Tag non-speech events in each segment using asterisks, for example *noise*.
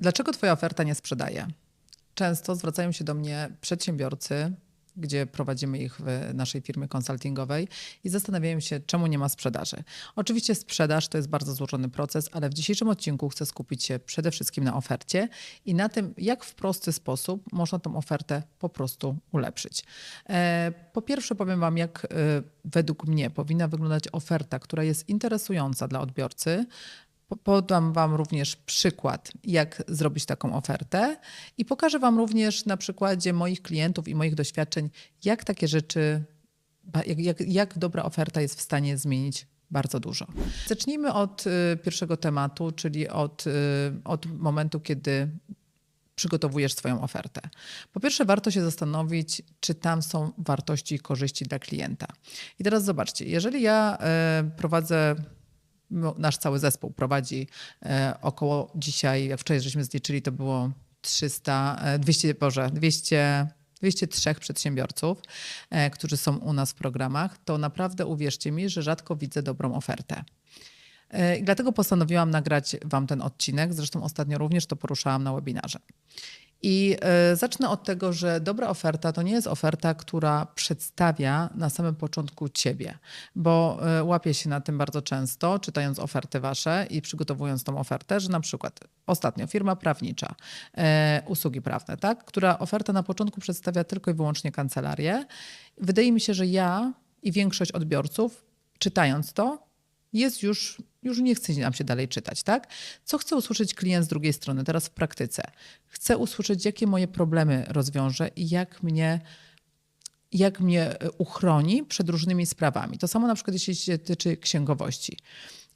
Dlaczego Twoja oferta nie sprzedaje? Często zwracają się do mnie przedsiębiorcy, gdzie prowadzimy ich w naszej firmie konsultingowej i zastanawiają się, czemu nie ma sprzedaży. Oczywiście sprzedaż to jest bardzo złożony proces, ale w dzisiejszym odcinku chcę skupić się przede wszystkim na ofercie i na tym, jak w prosty sposób można tą ofertę po prostu ulepszyć. E, po pierwsze powiem Wam, jak e, według mnie powinna wyglądać oferta, która jest interesująca dla odbiorcy, Podam Wam również przykład, jak zrobić taką ofertę i pokażę Wam również na przykładzie moich klientów i moich doświadczeń, jak takie rzeczy, jak, jak, jak dobra oferta jest w stanie zmienić bardzo dużo. Zacznijmy od y, pierwszego tematu, czyli od, y, od momentu, kiedy przygotowujesz swoją ofertę. Po pierwsze, warto się zastanowić, czy tam są wartości i korzyści dla klienta. I teraz zobaczcie, jeżeli ja e, prowadzę, nasz cały zespół prowadzi e, około dzisiaj, jak wczoraj żeśmy zliczyli, to było 300, e, 200, Boże, 200, 203 przedsiębiorców, e, którzy są u nas w programach, to naprawdę uwierzcie mi, że rzadko widzę dobrą ofertę. E, I dlatego postanowiłam nagrać Wam ten odcinek. Zresztą ostatnio również to poruszałam na webinarze. I e, zacznę od tego, że dobra oferta to nie jest oferta, która przedstawia na samym początku ciebie, bo e, łapię się na tym bardzo często, czytając oferty wasze i przygotowując tą ofertę, że na przykład ostatnio firma prawnicza, e, usługi prawne, tak, która oferta na początku przedstawia tylko i wyłącznie kancelarię. Wydaje mi się, że ja i większość odbiorców, czytając to, jest już, już nie chce nam się dalej czytać, tak? Co chce usłyszeć klient z drugiej strony teraz w praktyce? Chcę usłyszeć, jakie moje problemy rozwiąże i jak mnie, jak mnie e, uchroni przed różnymi sprawami. To samo na przykład jeśli się tyczy księgowości.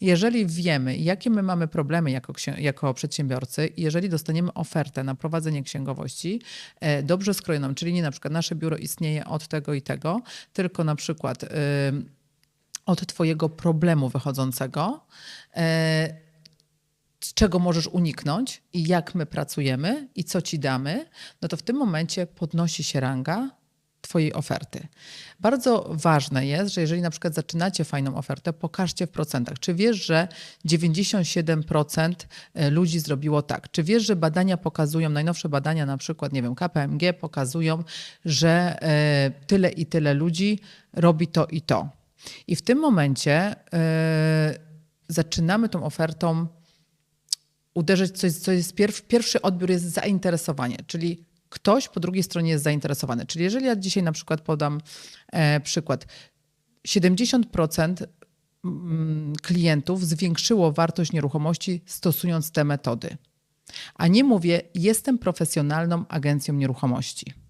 Jeżeli wiemy, jakie my mamy problemy jako, jako przedsiębiorcy, jeżeli dostaniemy ofertę na prowadzenie księgowości e, dobrze skrojoną, czyli nie na przykład nasze biuro istnieje od tego i tego, tylko na przykład ym, od Twojego problemu wychodzącego, e, z czego możesz uniknąć i jak my pracujemy i co Ci damy, no to w tym momencie podnosi się ranga Twojej oferty. Bardzo ważne jest, że jeżeli na przykład zaczynacie fajną ofertę, pokażcie w procentach. Czy wiesz, że 97% ludzi zrobiło tak? Czy wiesz, że badania pokazują, najnowsze badania na przykład, nie wiem, KPMG pokazują, że e, tyle i tyle ludzi robi to i to. I w tym momencie e, zaczynamy tą ofertą uderzyć coś, co jest pierw, pierwszy odbiór jest zainteresowanie, czyli ktoś po drugiej stronie jest zainteresowany. Czyli jeżeli ja dzisiaj na przykład podam e, przykład, 70% mm, klientów zwiększyło wartość nieruchomości stosując te metody. A nie mówię, jestem profesjonalną agencją nieruchomości.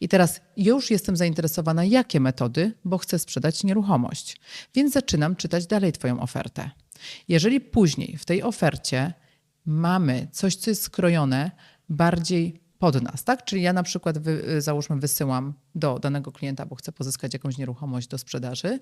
I teraz już jestem zainteresowana, jakie metody, bo chcę sprzedać nieruchomość. Więc zaczynam czytać dalej Twoją ofertę. Jeżeli później w tej ofercie mamy coś, co jest skrojone bardziej pod nas, tak? Czyli ja na przykład wy, załóżmy wysyłam do danego klienta, bo chcę pozyskać jakąś nieruchomość do sprzedaży,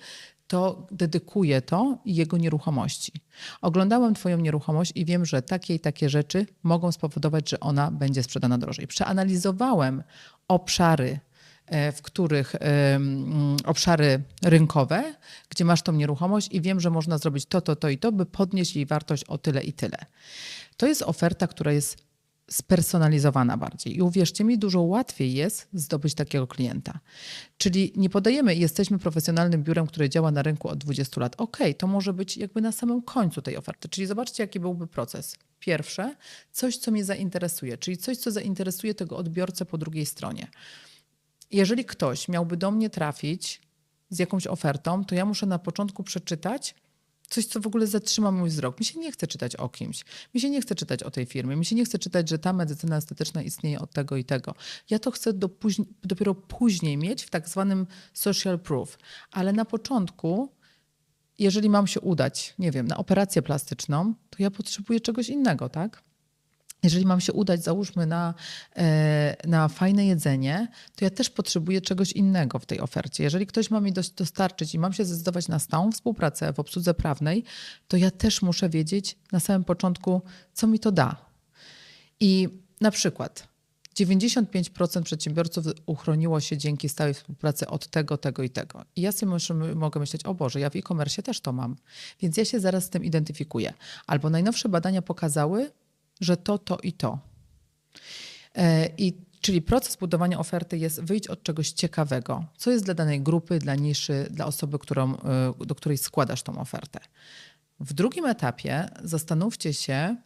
to dedykuję to jego nieruchomości. Oglądałem Twoją nieruchomość i wiem, że takie i takie rzeczy mogą spowodować, że ona będzie sprzedana drożej. Przeanalizowałem obszary, e, w których obszary rynkowe, gdzie masz tą nieruchomość i wiem, że można zrobić to, to, to i to, by podnieść jej wartość o tyle i tyle. To jest oferta, która jest spersonalizowana bardziej. I uwierzcie mi, dużo łatwiej jest zdobyć takiego klienta. Czyli nie podajemy, jesteśmy profesjonalnym biurem, które działa na rynku od 20 lat. Ok, to może być jakby na samym końcu tej oferty. Czyli zobaczcie, jaki byłby proces. Pierwsze, coś, co mnie zainteresuje, czyli coś, co zainteresuje tego odbiorcę po drugiej stronie. Jeżeli ktoś miałby do mnie trafić z jakąś ofertą, to ja muszę na początku przeczytać, coś, co w ogóle zatrzyma mój wzrok. Mi się nie chce czytać o kimś, mi się nie chce czytać o tej firmie, mi się nie chce czytać, że ta medycyna estetyczna istnieje od tego i tego. Ja to chcę do później, dopiero później mieć w tak zwanym social proof. Ale na początku, jeżeli mam się udać, nie wiem, na operację plastyczną, to ja potrzebuję czegoś innego, tak? Jeżeli mam się udać, załóżmy, na, e, na fajne jedzenie, to ja też potrzebuję czegoś innego w tej ofercie. Jeżeli ktoś ma mi dos- dostarczyć i mam się zdecydować na stałą współpracę w obsłudze prawnej, to ja też muszę wiedzieć na samym początku, co mi to da. I na przykład 95% przedsiębiorców uchroniło się dzięki stałej współpracy od tego, tego i tego. I ja sobie muszę, mogę myśleć, o Boże, ja w e-commerce też to mam, więc ja się zaraz z tym identyfikuję. Albo najnowsze badania pokazały, że to, to i to. E, I Czyli proces budowania oferty jest wyjść od czegoś ciekawego, co jest dla danej grupy, dla niszy, dla osoby, którą, e, do której składasz tą ofertę. W drugim etapie zastanówcie się,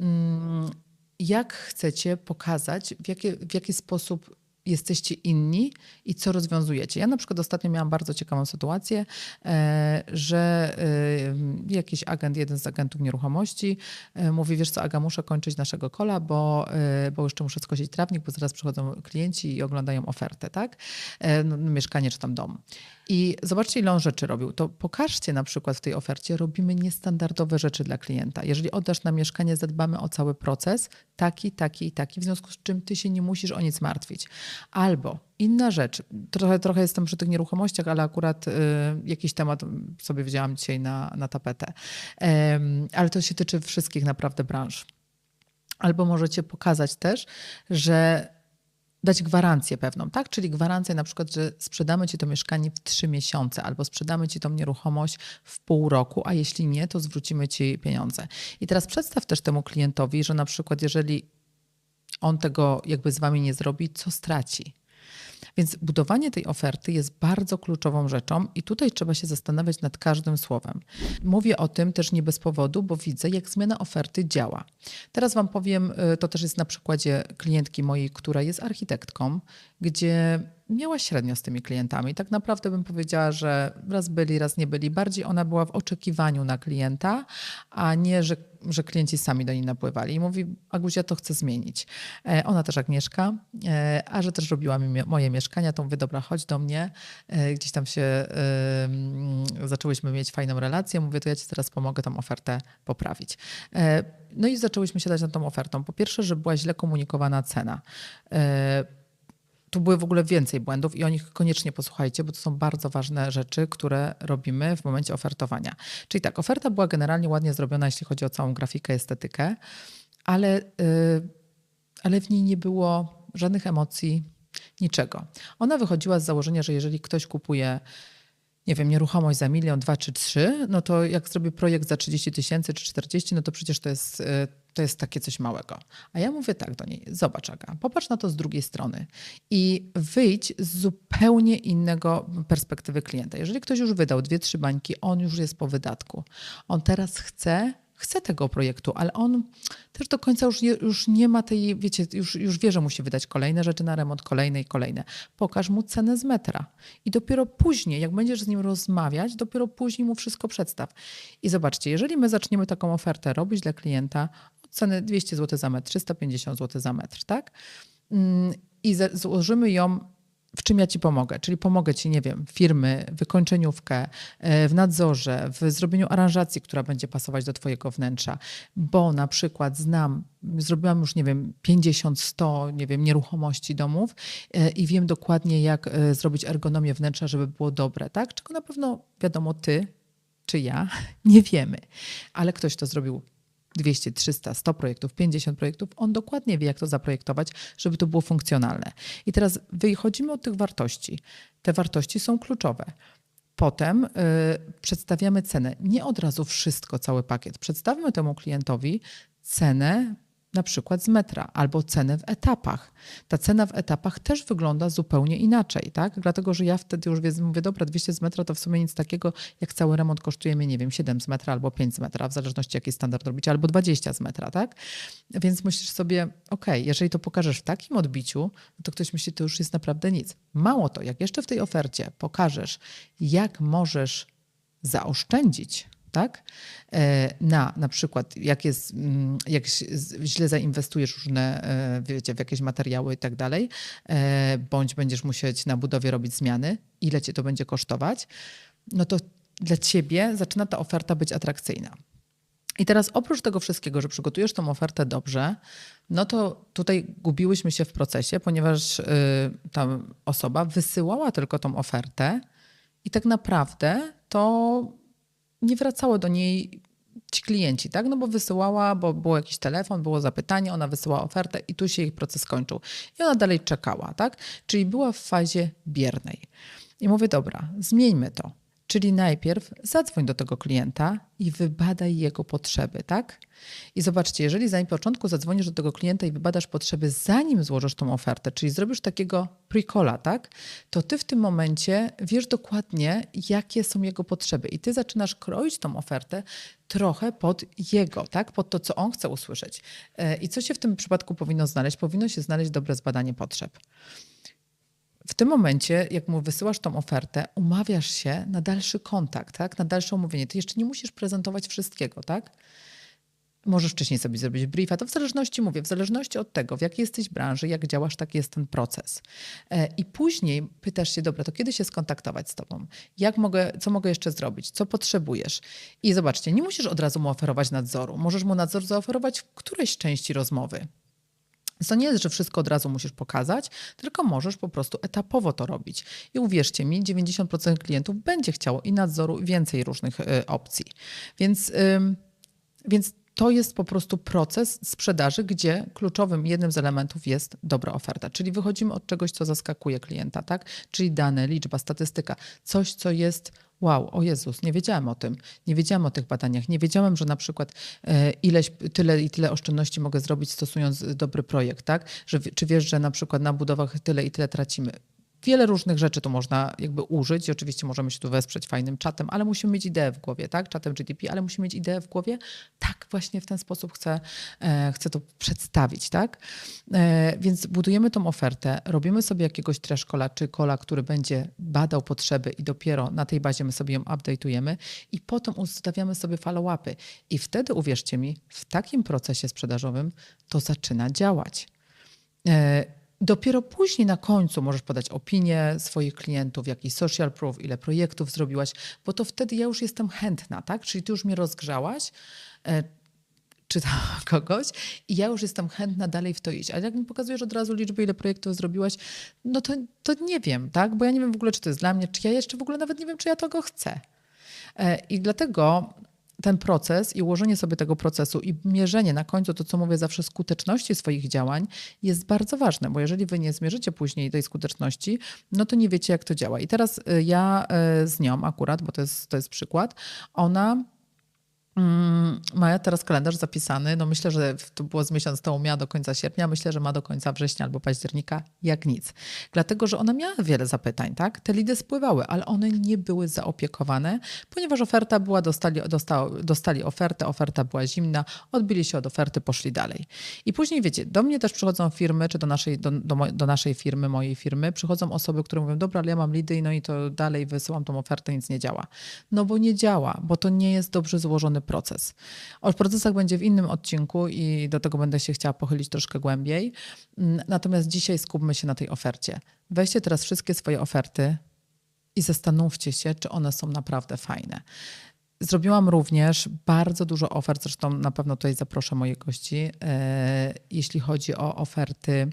mm, jak chcecie pokazać, w jaki, w jaki sposób jesteście inni i co rozwiązujecie. Ja na przykład ostatnio miałam bardzo ciekawą sytuację, e, że e, jakiś agent, jeden z agentów nieruchomości e, mówi, wiesz co Aga, muszę kończyć naszego kola, bo, bo jeszcze muszę skosić trawnik, bo zaraz przychodzą klienci i oglądają ofertę, tak? No, mieszkanie czy tam dom. I zobaczcie, ile on rzeczy robił. To pokażcie na przykład w tej ofercie, robimy niestandardowe rzeczy dla klienta. Jeżeli oddasz na mieszkanie, zadbamy o cały proces, taki, taki i taki, w związku z czym ty się nie musisz o nic martwić. Albo inna rzecz, trochę, trochę jestem przy tych nieruchomościach, ale akurat y, jakiś temat sobie wzięłam dzisiaj na, na tapetę. Ale to się tyczy wszystkich naprawdę branż. Albo możecie pokazać też, że dać gwarancję pewną, tak? Czyli gwarancję na przykład, że sprzedamy ci to mieszkanie w trzy miesiące albo sprzedamy ci tą nieruchomość w pół roku, a jeśli nie, to zwrócimy ci pieniądze. I teraz przedstaw też temu klientowi, że na przykład jeżeli on tego jakby z wami nie zrobi, co straci? Więc budowanie tej oferty jest bardzo kluczową rzeczą i tutaj trzeba się zastanawiać nad każdym słowem. Mówię o tym też nie bez powodu, bo widzę, jak zmiana oferty działa. Teraz Wam powiem, y, to też jest na przykładzie klientki mojej, która jest architektką, gdzie miała średnio z tymi klientami. Tak naprawdę bym powiedziała, że raz byli, raz nie byli. Bardziej ona była w oczekiwaniu na klienta, a nie, że, że klienci sami do niej napływali. I mówi, Aguzia to chce zmienić. E, ona też Agnieszka, e, a że też robiła mi moje mieszkania, to mówię, dobra, chodź do mnie. E, gdzieś tam się zaczęłyśmy mieć fajną relację. Mówię, to ja ci teraz pomogę tą ofertę poprawić. No i zaczęłyśmy siadać nad tą ofertą. Po pierwsze, że była źle komunikowana cena tu były w ogóle więcej błędów i o nich koniecznie posłuchajcie, bo to są bardzo ważne rzeczy, które robimy w momencie ofertowania. Czyli tak, oferta była generalnie ładnie zrobiona, jeśli chodzi o całą grafikę, estetykę, ale, yy, ale w niej nie było żadnych emocji, niczego. Ona wychodziła z założenia, że jeżeli ktoś kupuje nie wiem, nieruchomość za milion, dwa czy trzy, no to jak zrobię projekt za 30 tysięcy czy 40, no to przecież to jest, y, to jest takie coś małego. A ja mówię tak do niej, zobacz Aga, popatrz na to z drugiej strony i wyjdź z zupełnie innego perspektywy klienta. Jeżeli ktoś już wydał dwie, trzy bańki, on już jest po wydatku. On teraz chce chce tego projektu, ale on też do końca już nie, już nie ma tej, wiecie, już, już wie, że musi wydać kolejne rzeczy na remont, kolejne i kolejne. Pokaż mu cenę z metra. I dopiero później, jak będziesz z nim rozmawiać, dopiero później mu wszystko przedstaw. I zobaczcie, jeżeli my zaczniemy taką ofertę robić dla klienta, ceny 200 zł za metr, 350 zł za metr, tak? Mm, I złożymy ją w czym ja ci pomogę? Czyli pomogę ci, nie wiem, firmy, wykończeniówkę, e, w nadzorze, w zrobieniu aranżacji, która będzie pasować do twojego wnętrza, bo na przykład znam, zrobiłam już, nie wiem, 50, 100, nie wiem, nieruchomości domów e, i wiem dokładnie, jak e, zrobić ergonomię wnętrza, żeby było dobre, tak? Czego na pewno, wiadomo, ty czy ja *laughs* nie wiemy, ale ktoś to zrobił 200, 300, 100 projektów, 50 projektów, on dokładnie wie, jak to zaprojektować, żeby to było funkcjonalne. I teraz wychodzimy od tych wartości. Te wartości są kluczowe. Potem y, przedstawiamy cenę. Nie od razu wszystko, cały pakiet. Przedstawmy temu klientowi cenę na przykład z metra albo cenę w etapach. Ta cena w etapach też wygląda zupełnie inaczej, tak? Dlatego, że ja wtedy już mówię, dobra, 200 z metra to w sumie nic takiego, jak cały remont kosztuje mnie, nie wiem, 7 z metra albo 5 z metra, w zależności jaki standard robicie, albo 20 z metra, tak? Więc myślisz sobie, ok, jeżeli to pokażesz w takim odbiciu, to ktoś myśli, to już jest naprawdę nic. Mało to, jak jeszcze w tej ofercie pokażesz, jak możesz zaoszczędzić tak? E, na na przykład, jak, jest, mm, jak źle zainwestujesz różne, e, wiecie, w jakieś materiały i tak dalej, e, bądź będziesz musieć na budowie robić zmiany, ile cię to będzie kosztować, no to dla ciebie zaczyna ta oferta być atrakcyjna. I teraz oprócz tego wszystkiego, że przygotujesz tą ofertę dobrze, no to tutaj gubiłyśmy się w procesie, ponieważ y, ta osoba wysyłała tylko tą ofertę i tak naprawdę to nie wracało do niej ci klienci, tak? No bo wysyłała, bo był jakiś telefon, było zapytanie, ona wysyłała ofertę i tu się jej proces kończył. I ona dalej czekała, tak? Czyli była w fazie biernej. I mówię, dobra, zmieńmy to. Czyli najpierw zadzwoń do tego klienta i wybadaj jego potrzeby, tak? I zobaczcie, jeżeli na początku zadzwonisz do tego klienta i wybadasz potrzeby, zanim złożysz tą ofertę, czyli zrobisz takiego pre-calla, tak? To ty w tym momencie wiesz dokładnie, jakie są jego potrzeby i ty zaczynasz kroić tą ofertę trochę pod jego, tak? Pod to, co on chce usłyszeć. E, I co się w tym przypadku powinno znaleźć? Powinno się znaleźć dobre zbadanie potrzeb w tym momencie, jak mu wysyłasz tą ofertę, umawiasz się na dalszy kontakt, tak? na dalsze umówienie. Ty jeszcze nie musisz prezentować wszystkiego, tak? Możesz wcześniej sobie zrobić briefa. To w zależności, mówię, w zależności od tego, w jakiej jesteś branży, jak działasz, taki jest ten proces. E, I później pytasz się, dobra, to kiedy się skontaktować z tobą? Jak mogę, co mogę jeszcze zrobić? Co potrzebujesz? I zobaczcie, nie musisz od razu mu oferować nadzoru. Możesz mu nadzór zaoferować w którejś części rozmowy. To nie jest, że wszystko od razu musisz pokazać, tylko możesz po prostu etapowo to robić. I uwierzcie mi, 90% klientów będzie chciało i nadzoru, więcej różnych y, opcji. Więc, więc to jest po prostu proces sprzedaży, gdzie kluczowym jednym z elementów jest dobra oferta. Czyli wychodzimy od czegoś, co zaskakuje klienta, tak? Czyli dane, liczba, statystyka, coś, co jest wow, o Jezus, nie wiedziałem o tym, nie wiedziałem o tych badaniach, nie wiedziałem, że na przykład e, ileś, tyle i tyle oszczędności mogę zrobić stosując dobry projekt, tak? Że, czy wiesz, że na przykład na budowach tyle i tyle tracimy. Wiele różnych rzeczy tu można jakby użyć i oczywiście możemy się tu wesprzeć fajnym czatem, ale musimy mieć ideę w głowie, tak? Czatem GDP, ale musimy mieć ideę w głowie. Tak, właśnie w ten sposób chcę, e, chcę to przedstawić, tak? E, więc budujemy tą ofertę, robimy sobie jakiegoś trash czy kola, który będzie badał potrzeby i dopiero na tej bazie my sobie ją update'ujemy i potem ustawiamy sobie follow-upy. I wtedy, uwierzcie mi, w takim procesie sprzedażowym to zaczyna działać. E, Dopiero później na końcu możesz podać opinię swoich klientów, jaki social proof, ile projektów zrobiłaś, bo to wtedy ja już jestem chętna, tak? Czyli ty już mnie rozgrzałaś, e, czy *laughs* kogoś i ja już jestem chętna dalej w to iść. Ale jak mi pokazujesz od razu liczbę, ile projektów zrobiłaś, no to, to nie wiem, tak? Bo ja nie wiem w ogóle, czy to jest dla mnie, czy ja jeszcze w ogóle nawet nie wiem, czy ja tego chcę. E, I dlatego ten proces i ułożenie sobie tego procesu i mierzenie na końcu, to co mówię zawsze, skuteczności swoich działań jest bardzo ważne, bo jeżeli wy nie zmierzycie później tej skuteczności, no to nie wiecie, jak to działa. I teraz y, ja y, z nią akurat, bo to jest, to jest przykład, ona Mm, ma teraz kalendarz zapisany. No myślę, że to było z miesiąc temu, miała do końca sierpnia. Myślę, że ma do końca września albo października, jak nic. Dlatego, że ona miała wiele zapytań, tak? Te lidy spływały, ale one nie były zaopiekowane, ponieważ oferta była, dostali, dostali, dostali ofertę, oferta była zimna, odbili się od oferty, poszli dalej. I później, wiecie, do mnie też przychodzą firmy, czy do naszej, do, do, do naszej firmy, mojej firmy, przychodzą osoby, które mówią, dobra, ale ja mam lidy, no i to dalej wysyłam tą ofertę, nic nie działa. No bo nie działa, bo to nie jest dobrze złożony proces. O procesach będzie w innym odcinku i do tego będę się chciała pochylić troszkę głębiej. Mm, natomiast dzisiaj skupmy się na tej ofercie. Weźcie teraz wszystkie swoje oferty i zastanówcie się, czy one są naprawdę fajne. Zrobiłam również bardzo dużo ofert, zresztą na pewno tutaj zaproszę moich gości, e, jeśli chodzi o oferty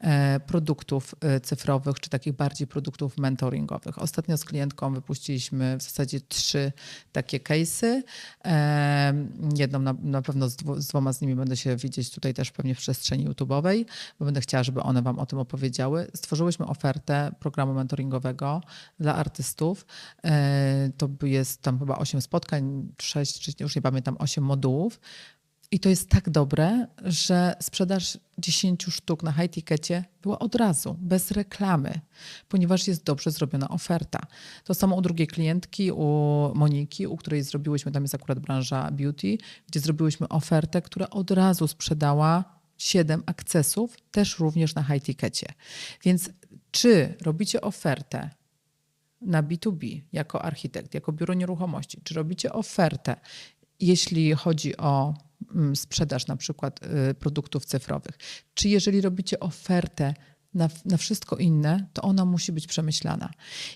e, produktów e, cyfrowych, czy takich bardziej produktów mentoringowych. Ostatnio z klientką wypuściliśmy w zasadzie trzy takie case'y. Jedną na, pewno z, z, dwoma z nimi będę się widzieć tutaj też pewnie w przestrzeni YouTube'owej, bo będę chciała, żeby one wam o tym opowiedziały. Stworzyłyśmy ofertę programu mentoringowego dla artystów. To jest tam chyba 8 spotkań, spotkań, sześć, czy już nie pamiętam, osiem modułów. I to jest tak dobre, że sprzedaż 10 sztuk na high tickecie była od razu, bez reklamy, ponieważ jest dobrze zrobiona oferta. To samo u drugiej klientki, u Moniki, u której zrobiłyśmy, tam jest akurat branża beauty, gdzie zrobiłyśmy ofertę, która od razu sprzedała 7 akcesów, też również na high tickecie. Więc czy robicie ofertę na B2B jako architekt, jako biuro nieruchomości, czy robicie ofertę, jeśli chodzi o mm, sprzedaż na przykład y, produktów cyfrowych, czy jeżeli robicie ofertę na, na wszystko inne, to ona musi być przemyślana.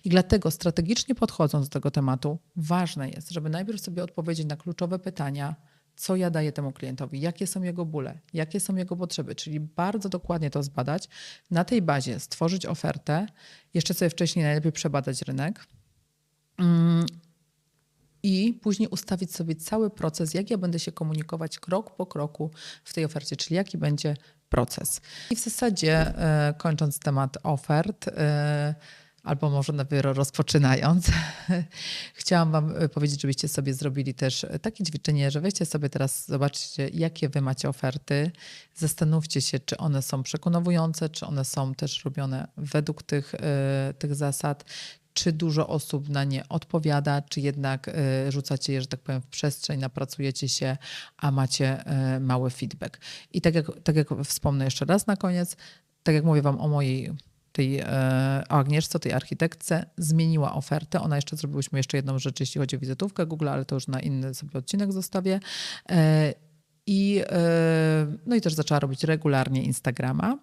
I dlatego strategicznie podchodząc do tego tematu, ważne jest, żeby najpierw sobie odpowiedzieć na kluczowe pytania, co ja daję temu klientowi, jakie są jego bóle, jakie są jego potrzeby, czyli bardzo dokładnie to zbadać, na tej bazie stworzyć ofertę, jeszcze sobie wcześniej najlepiej przebadać rynek. Mm, I później ustawić sobie cały proces, jak ja będę się komunikować krok po kroku w tej ofercie, czyli jaki będzie proces. I w zasadzie, e, kończąc temat ofert, e, albo może dopiero rozpoczynając, *laughs* chciałam Wam e, powiedzieć, żebyście sobie zrobili też takie ćwiczenie, że weźcie sobie teraz, zobaczcie, jakie Wy macie oferty. Zastanówcie się, czy one są przekonywujące, czy one są też robione według tych, e, tych zasad, czy dużo osób na nie odpowiada, czy jednak rzucacie je, że tak powiem, w przestrzeń, napracujecie się, a macie mały feedback. I tak jak, tak jak wspomnę jeszcze raz na koniec, tak jak mówię Wam o mojej tej e, Agnieszce, tej architektce, zmieniła ofertę. Ona jeszcze zrobiłyśmy jeszcze jedną rzecz, jeśli chodzi o wizytówkę Google, ale to już na inny sobie odcinek zostawię. E, I, e, no i też zaczęła robić regularnie Instagrama.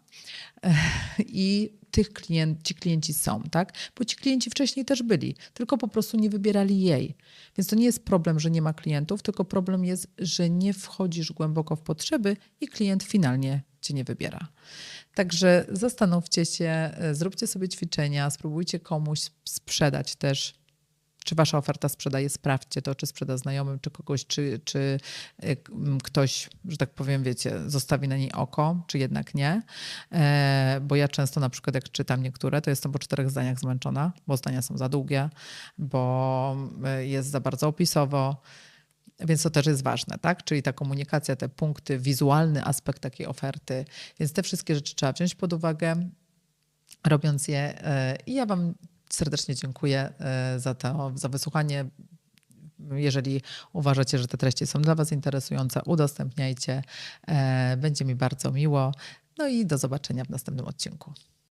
I tych klient, ci klienci są, tak? Bo ci klienci wcześniej też byli, tylko po prostu nie wybierali jej. Więc to nie jest problem, że nie ma klientów, tylko problem jest, że nie wchodzisz głęboko w potrzeby i klient finalnie cię nie wybiera. Także zastanówcie się, e, zróbcie sobie ćwiczenia, spróbujcie komuś sprzedać też czy wasza oferta sprzedaje, sprawdźcie to, czy sprzeda znajomym, czy kogoś, czy, czy y, ktoś, że tak powiem, wiecie, zostawi na niej oko, czy jednak nie. E, bo ja często na przykład jak czytam niektóre, to jestem po czterech zdaniach zmęczona, bo zdania są za długie, bo jest za bardzo opisowo. Więc to też jest ważne, tak? Czyli ta komunikacja, te punkty, wizualny aspekt takiej oferty. Więc te wszystkie rzeczy trzeba wziąć pod uwagę, robiąc je. E, I ja Wam serdecznie dziękuję e, za to, za wysłuchanie. Jeżeli uważacie, że te treści są dla Was interesujące, udostępniajcie. E, będzie mi bardzo miło. No i do zobaczenia w następnym odcinku.